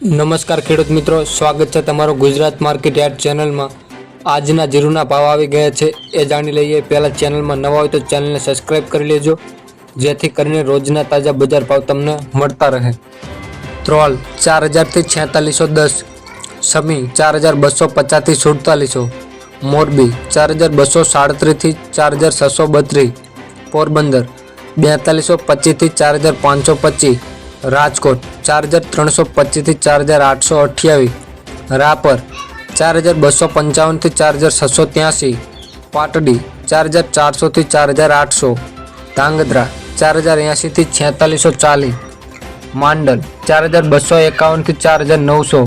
નમસ્કાર ખેડૂત મિત્રો, સ્વાગત છે તમારો ગુજરાત માર્કેટ યાર્ડ ચેનલમાં. આજના જીરુના ભાવ આવી ગયા છે, એ જાણી લઈએ. પહેલાં ચેનલમાં નવા હોય તો ચેનલને સબસ્ક્રાઈબ કરી લેજો, જેથી કરીને રોજના તાજા બજાર ભાવ તમને મળતા રહે. ત્રોલ ચાર હજારથી છેતાલીસો દસ, સમી ચાર હજાર બસો પચાસથી સુડતાલીસો, મોરબી ચાર હજાર બસો સાડત્રીસથી ચાર હજાર છસો બત્રીસ પોરબંદર બેતાલીસો પચીસથી ચાર હજાર પાંચસો પચીસ રાજકોટ ચાર હજાર ત્રણસો પચીસથી ચાર હજાર આઠસો અઠ્યાવીસ. રાપર ચાર હજાર બસો પંચાવનથી ચાર હજાર છસો ત્યાંસી. પાટડી ચાર હજાર ચારસોથી ચાર હજાર આઠસો. ધાંગધ્રા ચાર હજાર એંશીથી છેતાલીસો ચાલીસ. માંડલ ચાર હજાર બસો એકાવનથી ચાર હજાર નવસો.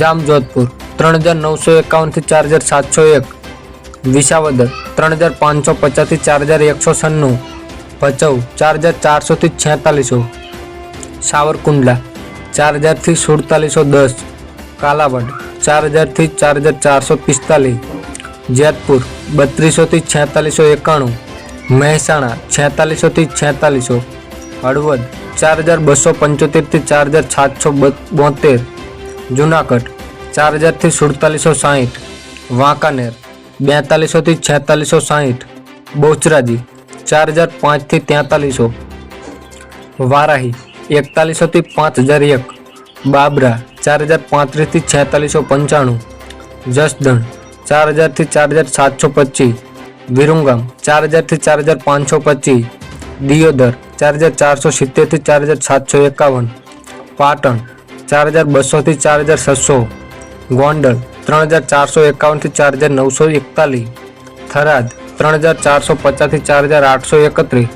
જામજોધપુર ત્રણ હજાર નવસો એકાવનથી ચાર હજાર સાતસો એક. વિસાવદર ત્રણ હજાર પાંચસો પચાસથી ચાર હજાર એકસો છન્નું. ભચાઉ ચાર હજાર ચારસોથી છેતાલીસો. સાવરકુંડલા ચાર હજારથી સુડતાલીસો દસ કાલાવડ ચાર હજારથી ચાર હજાર ચારસો પિસ્તાલીસ જેતપુર બત્રીસોથી છેતાલીસો એકાણું મહેસાણા છેતાલીસોથી છેતાલીસો હળવદ ચાર હજાર બસો પંચોતેરથી ચાર હજાર સાતસો બોતેર જુનાગઢ ચાર હજારથી સુડતાલીસો સાહીઠ વાંકાનેર બેતાલીસોથી છેતાલીસો સાહીઠ બહુચરાજી ચાર હજાર પાંચથી તેતાલીસો વારાહી એકતાલીસોથી પાંચ હજાર એક બાબરા ચાર હજાર પાંત્રીસથી છેતાલીસો પંચાણું જસદણ ચાર હજારથી ચાર હજાર સાતસો પચીસ વિરુંગામ ચાર હજારથી ચાર હજાર પાંચસો પચીસ દિયોદર ચાર હજાર ચારસો સિત્તેરથી ચાર હજાર સાતસો એકાવન પાટણ ચાર હજાર બસોથી ચાર હજાર છસો ગોંડલ ત્રણ હજાર ચારસો એકાવનથી ચાર હજાર નવસો એકતાલીસ થરાદ ત્રણ હજાર ચારસો પચાસથી ચાર હજાર આઠસો એકત્રીસ